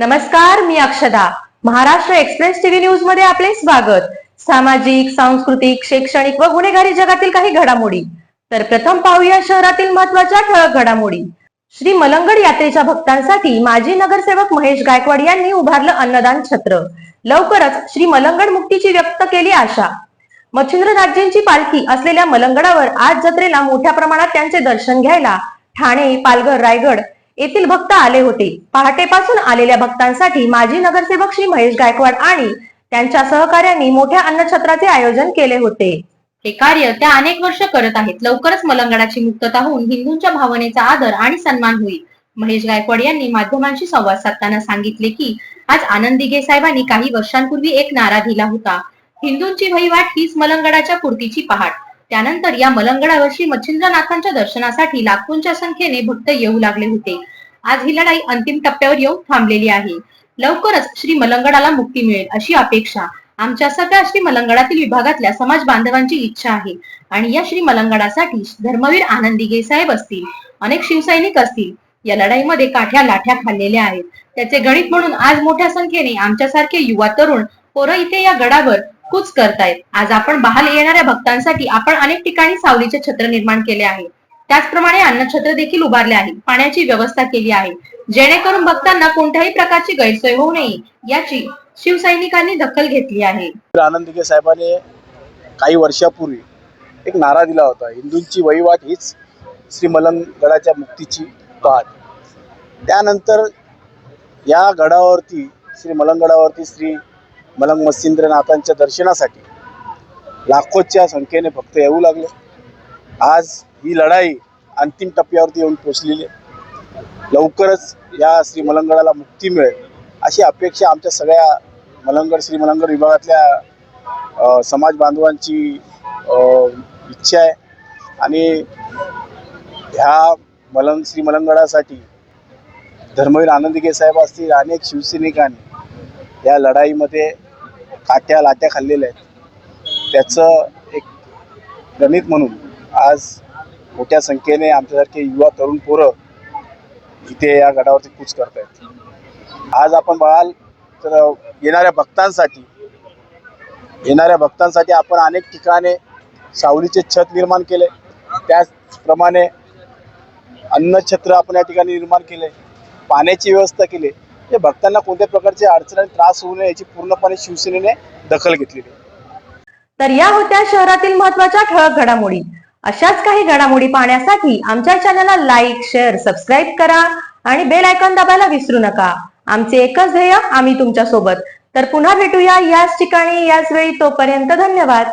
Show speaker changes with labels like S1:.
S1: नमस्कार मी अक्षदा. Maharashtra express TV न्यूजमध्ये आपले स्वागत. सामाजिक सांस्कृतिक शैक्षणिक व गुन्हेगारी जगातील काही घडामोडी. तर प्रथम पाहूया शहरातील महत्त्वाच्या ठळक घडामोडी. श्री मलंगड यात्रेच्या भक्तांसाठी माजी नगरसेवक महेश गायकवाड यांनी उभारलं अन्नदान छत्र. लवकरच श्री मलंगड मुक्तीची व्यक्त केली आशा. मच्छिंद्र राज्यांची पालखी असलेल्या मलंगडावर आज जत्रेला मोठ्या प्रमाणात त्यांचे दर्शन घ्यायला ठाणे पालघर रायगड येथील भक्त आले होते. पहाटेपासून आलेल्या भक्तांसाठी माजी नगरसेवक श्री महेश गायकवाड आणि त्यांच्या सहकार्यांनी मोठ्या अन्नछत्राचे आयोजन केले होते.
S2: हे कार्य त्या अनेक वर्ष करत आहेत. लवकरच मलंगडाची मुक्तता होऊन हिंदूंच्या भावनेचा आदर आणि सन्मान होईल. महेश गायकवाड यांनी माध्यमांशी संवाद साधताना सांगितले की आज आनंद दिघे साहेबांनी काही वर्षांपूर्वी एक नारा दिला होता. हिंदूंची वहिवाट हीच मलंगडाच्या पूर्तीची पहाट. त्यानंतर या मलंगडावर श्री मच्छिंद्रनाथांच्या दर्शनासाठी लाखोंच्या संख्येने भक्त येऊ लागले होते. आज ही लढाई अंतिम टप्प्यावर येऊन थांबलेली आहे. लवकरच श्री मलंगडाला मुक्ती मिळेल अशी अपेक्षा. आमच्या सगळ्या श्री मलंगडातील विभागातल्या समाज बांधवांची इच्छा आहे. आणि या श्री मलंगडासाठी धर्मवीर आनंदी साहेब असतील अनेक शिवसैनिक असतील या लढाईमध्ये काठ्या लाठ्या खाल्लेल्या आहेत. त्याचे गणित म्हणून आज मोठ्या संख्येने आमच्यासारखे युवा तरुण पोरं इथे या गडावर कूच करतायत. आज आपण बहाल येणाऱ्या भक्तांसाठी आपण अनेक ठिकाणी सावलीचे छत्र निर्माण केले आहे. त्याचप्रमाणे अन्नछत्र देखील उभारले आहे. पाण्याची व्यवस्था केली आहे. जेणेकरून भक्तांना कोणत्याही प्रकारची गैरसोय होऊ नये याची शिवसैनिकांनी दखल घेतली आहे.
S3: आनंद साहेबांनी काही वर्षापूर्वी एक नारा दिला होता. हिंदूंची वहिवाट हीच श्री मलंगडाच्या मुक्तीची पहाट. त्यानंतर या गडावरती श्री मलंगडावरती श्री मलंग मत्स्येंद्रनाथांच्या दर्शनासाठी लाखोच्या संख्येने भक्त येऊ लागले. आज ही लढाई अंतिम टप्प्यावरती येऊन पोचलेली आहे. लवकरच या श्री मलंगडाला मुक्ती मिळेल अशी अपेक्षा आमच्या सगळ्या मलंगड श्री मलंगड विभागातल्या समाज बांधवांची इच्छा आहे. आणि ह्या मलंग श्री मलंगडासाठी धर्मवीर आनंदगे साहेब असतील अनेक शिवसैनिकांनी या लढाईमध्ये काट्या लाट्या खाल्लेल्या आहेत. त्याचं एक गणित म्हणून आज मोठ्या संख्येने आमच्यासारखे युवा तरुण पोरं इथे या गडावरती कूच करतायत. आज आपण बघाल तर येणाऱ्या भक्तांसाठी येणाऱ्या भक्तांसाठी आपण अनेक ठिकाणी सावलीचे छत निर्माण केले. त्याचप्रमाणे अन्नछत्र आपण या ठिकाणी निर्माण केले. पाण्याची व्यवस्था केली. या भक्तांना कोणत्या प्रकारचे अडचण आणि त्रास होऊ नये याची पूर्णपणे शिवसेनेने दखल घेतलेली
S1: तर या होत्या शहरातील महत्त्वाच्या ठळक घडामोडी. अशाच काही घडामोडी पाहण्यासाठी आमच्या चॅनलला लाईक शेअर सबस्क्राईब करा आणि बेल आयकॉन दाबायला विसरू नका. आमचे एकच ध्येय आम्ही तुमच्यासोबत तर पुन्हा भेटूया याच ठिकाणी याच वेळी तोपर्यंत धन्यवाद.